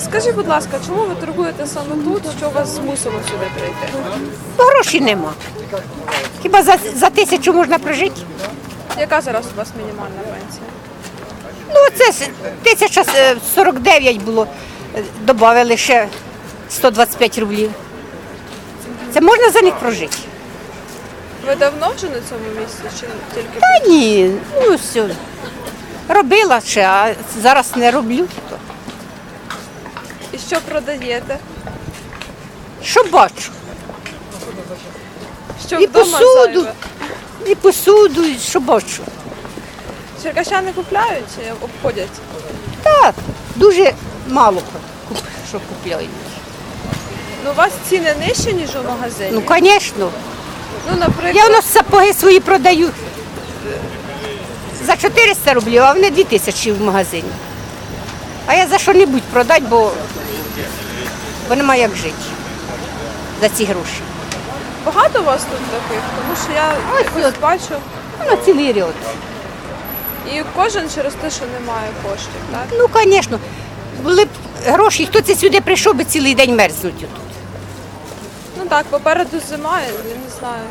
Скажіть, будь ласка, чому ви торгуєте саме тут? Що вас змусило сюди прийти? Бо грошей нема. Хіба за, за тисячу можна прожити? Яка зараз у вас мінімальна пенсія? Ну, це с- 1049 було, е, додали ще 125 рублів. Це можна за них прожити? Ви давно вже на цьому місці чи тільки Та ні, ну все. Робила ще, а зараз не роблю. І що продаєте? Що бачу? Що І вдома посуду, зайве? і посуду, і що бачу. Черкащани купляють чи обходять? Так, дуже мало куп- що купляють. Ну, у вас ціни нижчі, ніж у магазині. Ну, звісно. Ну, наприклад, Я у нас сапоги свої продаю за 400 рублів, а вони 2000 в магазині. А я за що-небудь продати, бо, бо нема як жити за ці гроші. багато у вас тут таких, тому що я Ось якось бачу, Ну, цілий ряд. і кожен через те, що немає коштів, так? Ну, звісно, були б гроші, хто це сюди прийшов би цілий день мерзнуть тут. Ну так, попереду зима, я не знаю.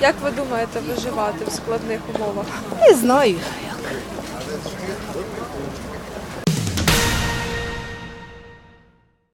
Як ви думаєте виживати в складних умовах? Не знаю.